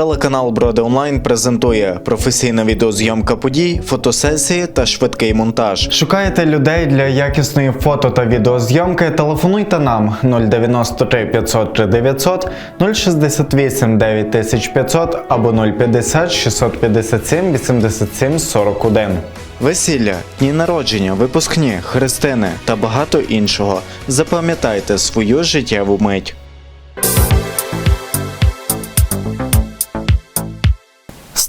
Телеканал Броди Онлайн презентує професійна відеозйомка подій, фотосесії та швидкий монтаж. Шукаєте людей для якісної фото та відеозйомки? Телефонуйте нам 093 503 900 068 9500 або 050 657 87 41. Весілля, дні народження, випускні, хрестини та багато іншого. Запам'ятайте свою життєву мить.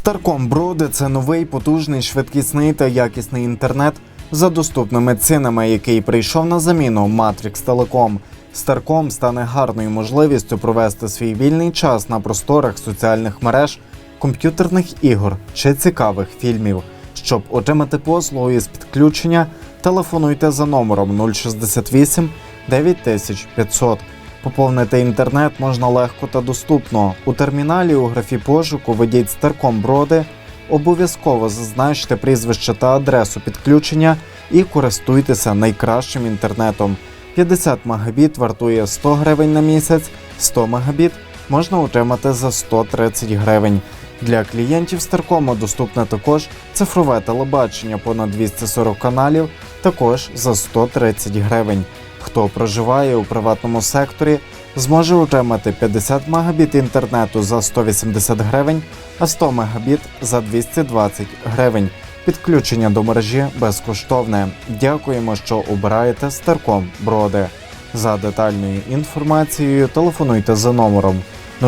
Старком Броди це новий, потужний, швидкісний та якісний інтернет за доступними цінами, який прийшов на заміну Matrix Telecom. Старком стане гарною можливістю провести свій вільний час на просторах соціальних мереж, комп'ютерних ігор чи цікавих фільмів. Щоб отримати послугу із підключення, телефонуйте за номером 068 9500. Поповнити інтернет можна легко та доступно. У терміналі у графі пошуку введіть Старком Броди, обов'язково зазначте прізвище та адресу підключення і користуйтеся найкращим інтернетом. 50 Мбіт вартує 100 гривень на місяць, 100 Мбіт можна отримати за 130 гривень. Для клієнтів Старкому доступне також цифрове телебачення понад 240 каналів, також за 130 гривень. Хто проживає у приватному секторі, зможе отримати 50 Мбіт інтернету за 180 гривень, а 100 Мбіт за 220 гривень. Підключення до мережі безкоштовне. Дякуємо, що обираєте Старком Броди. За детальною інформацією телефонуйте за номером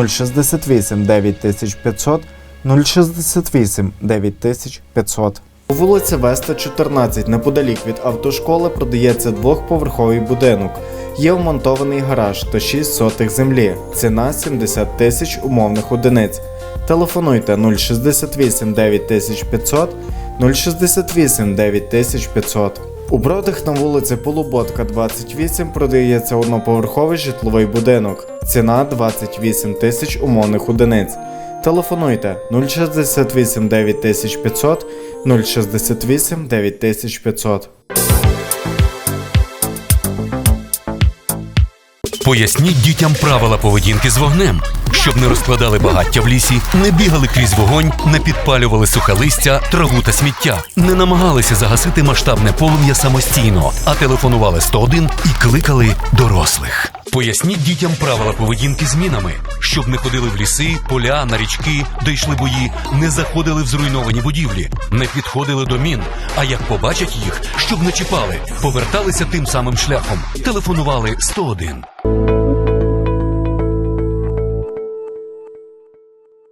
068 9500 068 9500. У вулиці Веста 14, неподалік від автошколи, продається двохповерховий будинок. Є вмонтований гараж та 6 сотих землі. Ціна 70 тисяч умовних одиниць. Телефонуйте 068 9500 068 9500. У Бродах на вулиці Полуботка 28 продається одноповерховий житловий будинок. Ціна 28 тисяч умовних одиниць. Телефонуйте 068 9500 068 9500. Поясніть дітям правила поведінки з вогнем, щоб не розкладали багаття в лісі, не бігали крізь вогонь, не підпалювали сухе листя, траву та сміття, не намагалися загасити масштабне полум'я самостійно, а телефонували 101 і кликали дорослих. Поясніть дітям правила поведінки з мінами, щоб не ходили в ліси, поля, на річки, де йшли бої, не заходили в зруйновані будівлі, не підходили до мін. А як побачать їх, щоб не чіпали, поверталися тим самим шляхом, телефонували 101.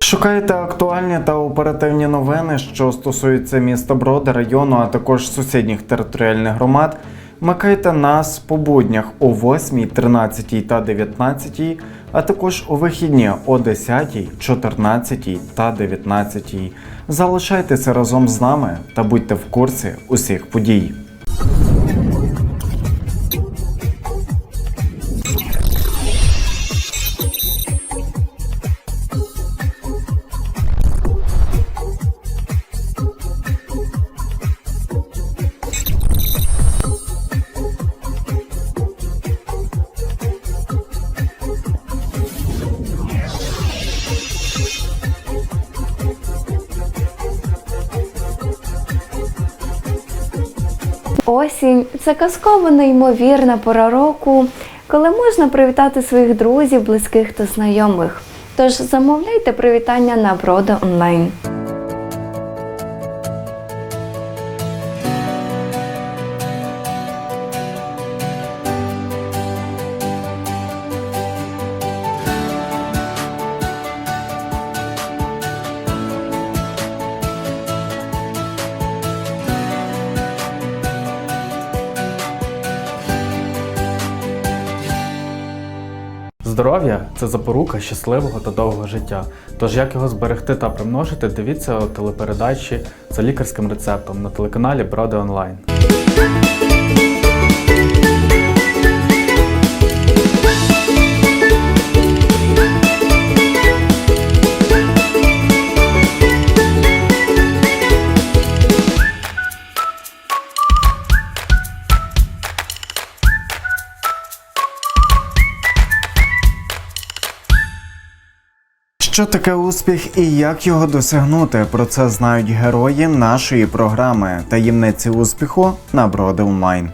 Шукаєте актуальні та оперативні новини, що стосуються міста Броди, району, а також сусідніх територіальних громад. Вмикайте нас по буднях о 8, 13 та 19, а також у вихідні о 10, 14 та 19. Залишайтеся разом з нами та будьте в курсі усіх подій. Осінь це казково неймовірна пора року, коли можна привітати своїх друзів, близьких та знайомих. Тож замовляйте привітання на Брода онлайн. Здоров'я це запорука щасливого та довгого життя. Тож як його зберегти та примножити, дивіться у телепередачі за лікарським рецептом на телеканалі Броди Онлайн. Що таке успіх і як його досягнути? Про це знають герої нашої програми Таємниці успіху на Броди онлайн.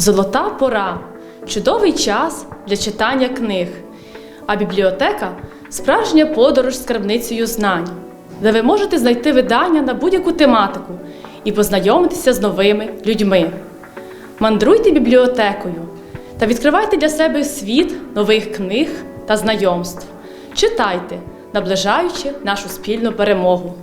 Золота пора чудовий час для читання книг. А бібліотека справжня подорож з скарбницею знань, де ви можете знайти видання на будь-яку тематику і познайомитися з новими людьми. Мандруйте бібліотекою та відкривайте для себе світ нових книг та знайомств. Читайте, наближаючи нашу спільну перемогу.